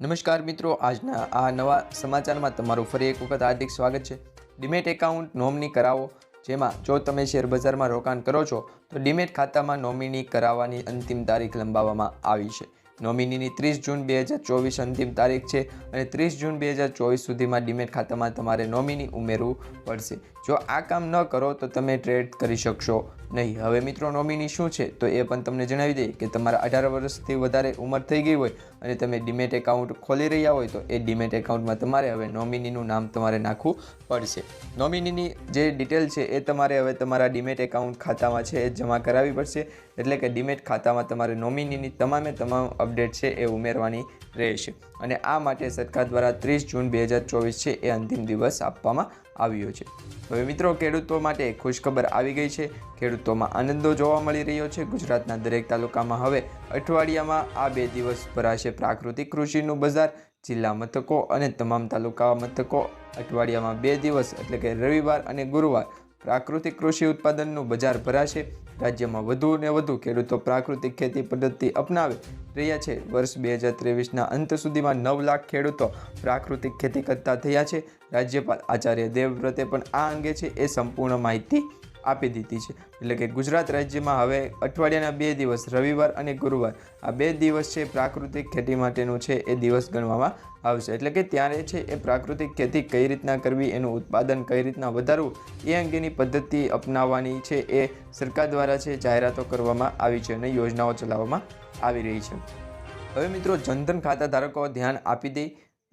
નમસ્કાર મિત્રો, આજના આ નવા સમાચારમાં તમારું ફરી એક વખત હાર્દિક સ્વાગત છે. ડીમેટ એકાઉન્ટ નોમની કરાવો, જેમાં જો તમે શેરબજારમાં રોકાણ કરો છો, તો ડીમેટ ખાતામાં નોમિની કરાવવાની અંતિમ તારીખ લંબાવવામાં આવી છે. નોમિનીની ત્રીસ જૂન બે હજાર ચોવીસ અંતિમ તારીખ છે અને ત્રીસ જૂન બે હજાર ચોવીસ સુધીમાં ડીમેટ ખાતામાં તમારે નોમિની ઉમેરવું પડશે. જો આ કામ ન કરો, તો તમે ટ્રેડ કરી શકશો. નહીં. હવે મિત્રો નોમિની શું છે? તો એ પણ તમને જણાવી દઈએ કે તમારા અઢાર વર્ષથી વધારે ઉંમર થઈ ગઈ હોય અને તમે ડીમેટ એકાઉન્ટ ખોલી રહ્યા હોય, તો એ ડીમેટ એકાઉન્ટમાં તમારે હવે નોમિનીનું નામ તમારે નાખવું પડશે. નોમિનીની જે ડિટેલ છે, એ તમારે હવે તમારા ડીમેટ એકાઉન્ટ ખાતામાં છે એ જમા કરાવવી પડશે. એટલે કે ડીમેટ ખાતામાં તમારે નોમિનીની તમામે તમામ અપડેટ છે એ ઉમેરવાની રહેશે. અને આ માટે સરકાર દ્વારા ત્રીસ જૂન બે હજાર ચોવીસ છે એ અંતિમ દિવસ આપવામાં આવ્યો છે. હવે મિત્રો, ખેડૂતો માટે ખુશખબર આવી ગઈ છે. ખેડૂતોમાં આનંદો જોવા મળી રહ્યો છે. ગુજરાતના દરેક તાલુકામાં હવે અઠવાડિયામાં આ બે દિવસ ભરાશે પ્રાકૃતિક કૃષિનું બજાર. જિલ્લા મથકો અને તમામ તાલુકા મથકો અઠવાડિયામાં બે દિવસ એટલે કે રવિવાર અને ગુરુવાર પ્રાકૃતિક કૃષિ ઉત્પાદનનું બજાર ભરાશે. રાજ્યમાં વધુ ને વધુ ખેડૂતો પ્રાકૃતિક ખેતી પદ્ધતિ અપનાવે રહ્યા છે. વર્ષ બે હજાર ત્રેવીસના અંત સુધીમાં નવ લાખ ખેડૂતો પ્રાકૃતિક ખેતી કરતા થયા છે. રાજ્યપાલ આચાર્ય દેવવ્રતે પણ આ અંગે છે એ સંપૂર્ણ માહિતી આપી દીધી છે. એટલે કે ગુજરાત રાજ્યમાં હવે અઠવાડિયાના બે દિવસ, રવિવાર અને ગુરુવાર, આ બે દિવસ છે પ્રાકૃતિક ખેતી માટેનું છે એ દિવસ ગણવામાં આવશે. એટલે કે ત્યારે છે એ પ્રાકૃતિક ખેતી કઈ રીતના કરવી, એનું ઉત્પાદન કઈ રીતના વધારવું, એ અંગેની પદ્ધતિ અપનાવવાની છે એ સરકાર દ્વારા છે જાહેરાતો કરવામાં આવી છે અને યોજનાઓ ચલાવવામાં આવી રહી છે. હવે મિત્રો જનધન ખાતા ધારકો ધ્યાન આપી દે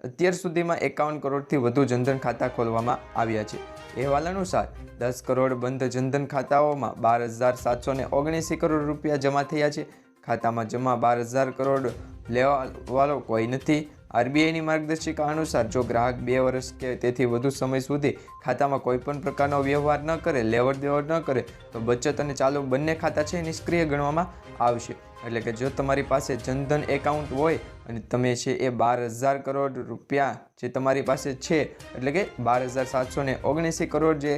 અત્યાર સુધીમાં એકાવન કરોડથી વધુ જનધન ખાતા ખોલવામાં આવ્યા છે. અહેવાલ અનુસાર, દસ કરોડ બંધ જનધન ખાતાઓમાં બાર હજાર સાતસો ને ઓગણએંસી કરોડ રૂપિયા જમા થયા છે. ખાતામાં જમા બાર હજાર કરોડ લેવાવાળો કોઈ નથી. આરબીઆઈની માર્ગદર્શિકા અનુસાર, જો ગ્રાહક બે વર્ષ કે તેથી વધુ સમય સુધી ખાતામાં કોઈપણ પ્રકારનો વ્યવહાર ન કરે લેવડ દેવડ ન કરે, તો બચત અને ચાલુ બંને ખાતા છે નિષ્ક્રિય ગણવામાં આવશે. એટલે કે જો તમારી પાસે જનધન એકાઉન્ટ હોય અને તમે છે એ બાર હજાર કરોડ રૂપિયા જે તમારી પાસે છે, એટલે કે બાર હજાર સાતસો ને ઓગણએંસી કરોડ જે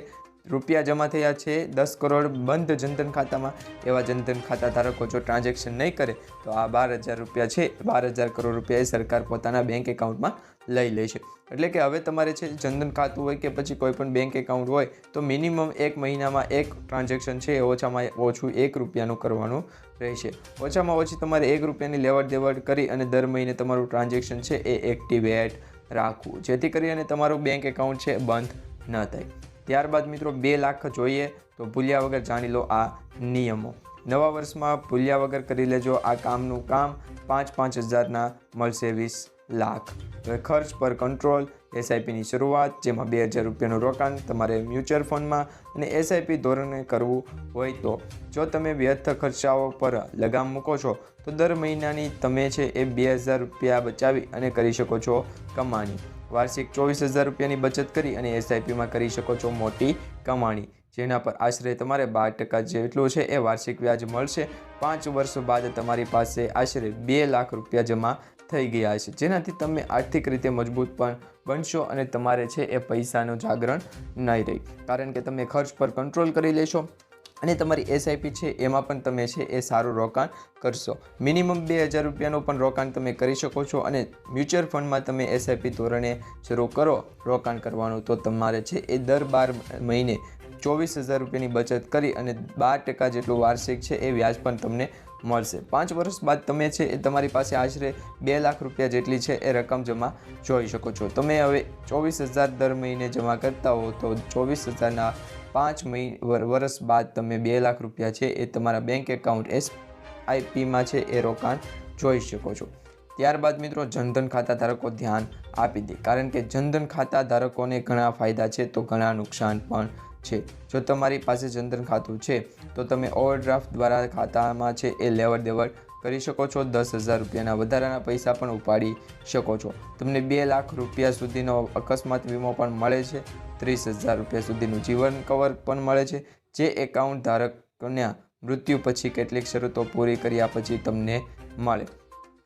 રૂપિયા જમા થયા છે, દસ કરોડ બંધ જનધન ખાતામાં. એવા જનધન ખાતા ધારકો જો ટ્રાન્ઝેક્શન નહીં કરે, તો આ બાર હજાર રૂપિયા છે, બાર હજાર કરોડ રૂપિયા એ સરકાર પોતાના બેંક એકાઉન્ટમાં લઈ લે છે. એટલે કે હવે તમારે છે, જનધન ખાતું હોય કે પછી કોઈ પણ બેંક એકાઉન્ટ હોય, તો મિનિમમ એક મહિનામાં એક ટ્રાન્ઝેક્શન છે, એ ઓછામાં ઓછું એક રૂપિયાનું કરવાનું રહેશે. ઓછામાં ઓછી તમારે એક રૂપિયાની લેવડ દેવડ કરી અને દર મહિને તમારું ટ્રાન્ઝેક્શન છે, એ એક્ટિવેટ રાખવું. જેથી કરી અને તમારું બેંક એકાઉન્ટ છે, બંધ ન થાય. ત્યારબાદ મિત્રો બે લાખ જોઈએ તો ભૂલ્યા વગર જાણી લો આ નિયમો. નવા વર્ષમાં ભૂલ્યા વગર કરી લેજો આ કામનું કામ. પાંચ પાંચ હજારના મળશે વીસ લાખ. ખર્ચ પર કંટ્રોલ એસઆઈપીની શરૂઆત, જેમાં બે હજાર રૂપિયાનું રોકાણ તમારે મ્યુચ્યુઅલ ફંડમાં અને એસઆઈપી ધોરણે કરવું હોય તો. જો તમે વ્યર્થ ખર્ચાઓ પર લગામ મૂકો છો, તો દર મહિનાની તમે છે એ બે હજાર રૂપિયા બચાવી અને કરી શકો છો કમાણી. વાર્ષિક ચોવીસ હજાર રૂપિયાની બચત કરી અને એસઆઈપીમાં કરી શકો છો મોટી કમાણી. જેના પર આશરે તમારે બાર ટકા જેટલું છે એ વાર્ષિક વ્યાજ મળશે. પાંચ વર્ષ બાદ તમારી પાસે આશરે બે લાખ રૂપિયા જમા થઈ ગયા છે. જેનાથી તમે આર્થિક રીતે મજબૂત પણ બનશો અને તમારે છે એ પૈસાનું જાગરણ નહીં રહે. કારણ કે તમે ખર્ચ પર કંટ્રોલ કરી લેશો. અને તમારી એસઆઈપી છે, એમાં પણ તમે છે એ સારું રોકાણ કરશો. મિનિમમ બે હજાર રૂપિયાનું પણ રોકાણ તમે કરી શકો છો અને મ્યુચ્યુઅલ ફંડમાં તમે એસઆઈપી ધોરણે શરૂ કરો રોકાણ કરવાનું. તો તમારે છે એ દર બાર મહિને ચોવીસ હજાર રૂપિયાની બચત કરી અને બાર ટકા જેટલું વાર્ષિક છે એ વ્યાજ પણ તમને મળશે. પાંચ વર્ષ બાદ તમે છે એ તમારી પાસે આશરે બે લાખ રૂપિયા જેટલી છે એ રકમ જમા જોઈ શકો છો. તમે હવે ચોવીસ હજાર દર મહિને જમા કરતા હો તો ચોવીસ હજારના પાંચ મહિને વર્ષ બાદ તમે બે લાખ રૂપિયા છે એ તમારા બેંક એકાઉન્ટ એસ આઈપીમાં છે એ રોકાણ જોઈ શકો છો. ત્યારબાદ મિત્રો જનધન ખાતા ધારકો ધ્યાન આપી દે. કારણ કે જનધન ખાતા ધારકોને ઘણા ફાયદા છે તો ઘણા નુકસાન પણ છે. જો તમારી પાસે જનધન ખાતું છે, તો તમે ઓવરડ્રાફ્ટ દ્વારા ખાતામાં છે એ લેવડ દેવડ કરી શકો છો. દસ હજાર રૂપિયાના વધારાના પૈસા પણ ઉપાડી શકો છો. તમને બે લાખ રૂપિયા સુધીનો અકસ્માત વીમો પણ મળે છે. ત્રીસ હજાર રૂપિયા સુધીનું જીવન કવર પણ મળે છે. જે એકાઉન્ટ ધારકને મૃત્યુ પછી કેટલીક શરતો પૂરી કર્યા પછી તમને મળે.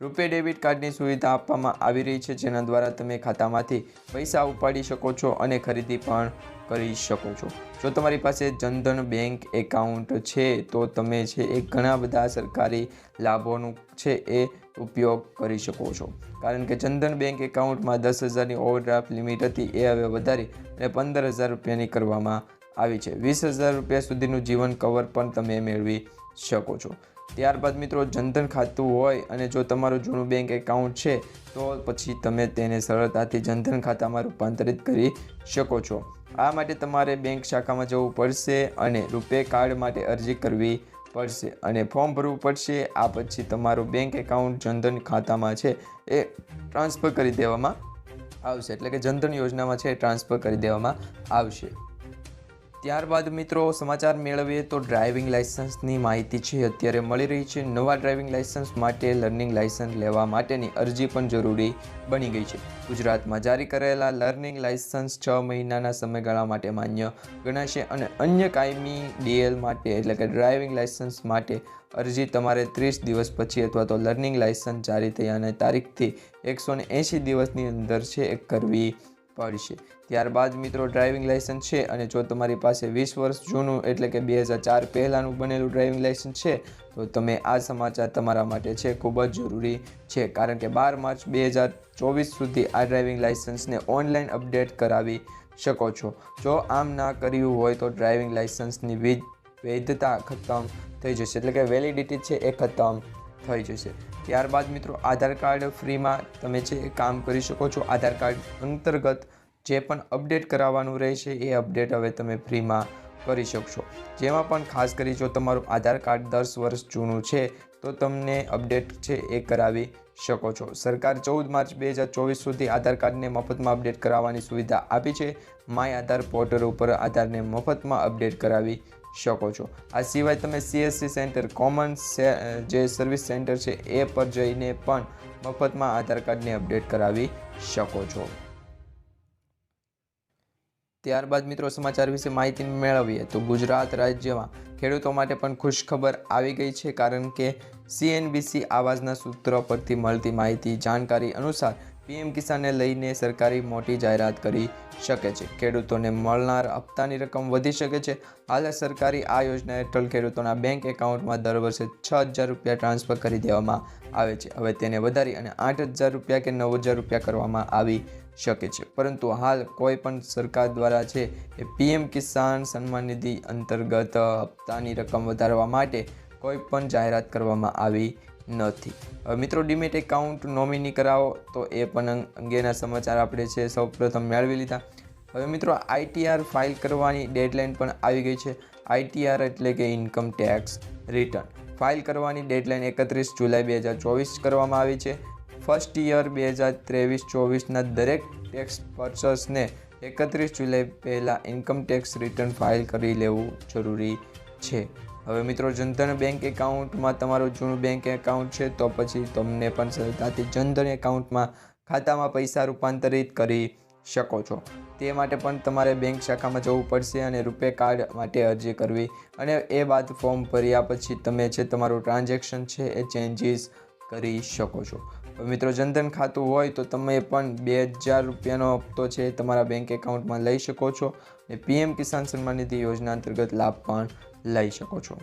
રૂપે ડેબિટ કાર્ડની સુવિધા આપવામાં આવી રહી છે, જેના દ્વારા તમે ખાતામાંથી પૈસા ઉપાડી શકો છો અને ખરીદી પણ કરી શકો છો. જો તમારી પાસે જનધન બેંક એકાઉન્ટ છે, તો તમે છે એ ઘણા બધા સરકારી લાભોનું છે એ ઉપયોગ કરી શકો છો. કારણ કે જનધન બેંક એકાઉન્ટમાં દસ હજારની ઓવરડ્રાફ્ટ લિમિટ હતી, એ હવે વધારી અને પંદર હજાર રૂપિયાની કરવામાં આવી છે. વીસ હજાર રૂપિયા સુધીનું જીવન કવર પણ તમે મેળવી શકો છો. ત્યારબાદ મિત્રો, જનધન ખાતું હોય અને જો તમારું જૂનું બેંક એકાઉન્ટ છે, તો પછી તમે તેને સરળતાથી જનધન ખાતામાં રૂપાંતરિત કરી શકો છો. આ માટે તમારે બેંક શાખામાં જવું પડશે અને રૂપે કાર્ડ માટે અરજી કરવી પડશે અને ફોર્મ ભરવું પડશે. આ પછી તમારું બેંક એકાઉન્ટ જનધન ખાતામાં છે એ ટ્રાન્સફર કરી દેવામાં આવશે. એટલે કે જનધન યોજનામાં છે એ ટ્રાન્સફર કરી દેવામાં આવશે. ત્યારબાદ મિત્રો સમાચાર મેળવીએ તો ડ્રાઇવિંગ લાઇસન્સની માહિતી છે. અત્યારે મળી રહી છે નવા ડ્રાઇવિંગ લાઇસન્સ માટે લર્નિંગ લાઇસન્સ લેવા માટેની અરજી પણ જરૂરી બની ગઈ છે. ગુજરાતમાં જારી કરેલા લર્નિંગ લાઇસન્સ છ મહિનાના સમયગાળા માટે માન્ય ગણાશે અને અન્ય કાયમી ડીએલ માટે એટલે કે ડ્રાઇવિંગ લાઇસન્સ માટે અરજી તમારે ત્રીસ દિવસ પછી અથવા તો લર્નિંગ લાઇસન્સ જારી થયાની તારીખથી એકસો દિવસની અંદર છે કરવી પડશે ત્યારબાદ મિત્રો ડ્રાઇવિંગ લાઇસન્સ છે અને જો તમારી પાસે વીસ વર્ષ જૂનું એટલે કે બે હજાર ચાર પહેલાંનું બનેલું ડ્રાઇવિંગ લાઇસન્સ છે, તો તમે આ સમાચાર તમારા માટે છે ખૂબ જ જરૂરી છે. કારણ કે બાર માર્ચ બે હજાર ચોવીસ સુધી આ ડ્રાઇવિંગ લાઇસન્સને ઓનલાઈન અપડેટ કરાવી શકો છો. જો આમ ના કર્યું હોય તો ડ્રાઇવિંગ લાઇસન્સની વિધ વૈધતા ખતમ થઈ જશે. એટલે કે વેલિડિટી છે એ ખતમ થઈ જશે. ત્યારબાદ મિત્રો, આધાર કાર્ડ ફ્રીમાં તમે જે કામ કરી શકો છો, આધાર કાર્ડ અંતર્ગત જે પણ અપડેટ કરાવવાનું રહેશે, એ અપડેટ હવે તમે ફ્રીમાં કરી શકશો. જેમાં પણ ખાસ કરી જો તમારું આધાર કાર્ડ દસ વર્ષ જૂનું છે, તો તમને અપડેટ છે એ કરાવી શકો છો. સરકાર ચૌદ માર્ચ બે હજાર ચોવીસ સુધી આધાર કાર્ડને મફતમાં અપડેટ કરાવવાની સુવિધા આપી છે. માય આધાર પોર્ટલ ઉપર આધારને મફતમાં અપડેટ કરાવી શકો છો. આ સિવાય તમે સીએસસી સેન્ટર કોમન જે સર્વિસ સેન્ટર છે, એ પર જઈને પણ મફતમાં આધાર કાર્ડને અપડેટ કરાવી શકો છો. ત્યારબાદ મિત્રો સમાચાર વિશે માહિતી મેળવીએ તો ગુજરાત રાજ્યમાં ખેડૂતો માટે પણ ખુશખબર આવી ગઈ છે, કારણ કે સીએનબીસી આવાજના સૂત્રો પરથી મળતી માહિતી જાણકારી અનુસાર પીએમ કિસાનને લઈને સરકારી મોટી જાહેરાત કરી શકે છે. ખેડૂતોને મળનાર હપ્તાની રકમ વધી શકે છે. હાલ સરકારી આ યોજના હેઠળ ખેડૂતોના બેંક એકાઉન્ટમાં દર વર્ષે છ હજાર રૂપિયા ટ્રાન્સફર કરી દેવામાં આવે છે. હવે તેને વધારી અને આઠ હજાર રૂપિયા કે નવ હજાર રૂપિયા કરવામાં આવી શકે છે. પરંતુ હાલ કોઈ પણ સરકાર દ્વારા છે એ પીએમ કિસાન સન્માન નિધિ અંતર્ગત હપ્તાની રકમ વધારવા માટે કોઈ પણ જાહેરાત કરવામાં આવી નથી. હવે મિત્રો ડીમેટ એકાઉન્ટ નોમિની કરાવો તો એ પણ અંગેના સમાચાર આપણે છે સૌપ્રથમ મેળવી લીધા. હવે મિત્રો આઈટીઆર ફાઇલ કરવાની ડેડલાઇન પણ આવી ગઈ છે. આઈટીઆર એટલે કે ઇન્કમ ટેક્સ રિટર્ન ફાઇલ કરવાની ડેડલાઇન એકત્રીસ જુલાઈ બે હજાર ચોવીસ કરવામાં આવી છે. ફર્સ્ટ યર બે હજાર ત્રેવીસ ચોવીસના દરેક ટેક્સ પર્ચર્સને એકત્રીસ જુલાઈ પહેલાં ઇન્કમ ટેક્સ રિટર્ન ફાઇલ કરી લેવું જરૂરી છે. હવે મિત્રો, જનધન બેંક એકાઉન્ટમાં તમારું જૂનું બેંક એકાઉન્ટ છે, તો પછી તમને પણ સરળતાથી જનધન એકાઉન્ટમાં ખાતામાં પૈસા રૂપાંતરિત કરી શકો છો. તે માટે પણ તમારે બેંક શાખામાં જવું પડશે અને રૂપે કાર્ડ માટે અરજી કરવી. અને એ બાદ ફોર્મ ભર્યા પછી તમે જે તમારું ટ્રાન્ઝેક્શન છે, એ ચેન્જીસ કરી શકો છો. મિત્રો, જનધન ખાતું હોય તો તમે પણ બે હજાર રૂપિયાનો હપ્તો છે તમારા બેંક એકાઉન્ટમાં લઈ શકો છો. અને પીએમ કિસાન સન્માન નિધિ યોજના અંતર્ગત લાભ પણ લઈ શકો છો.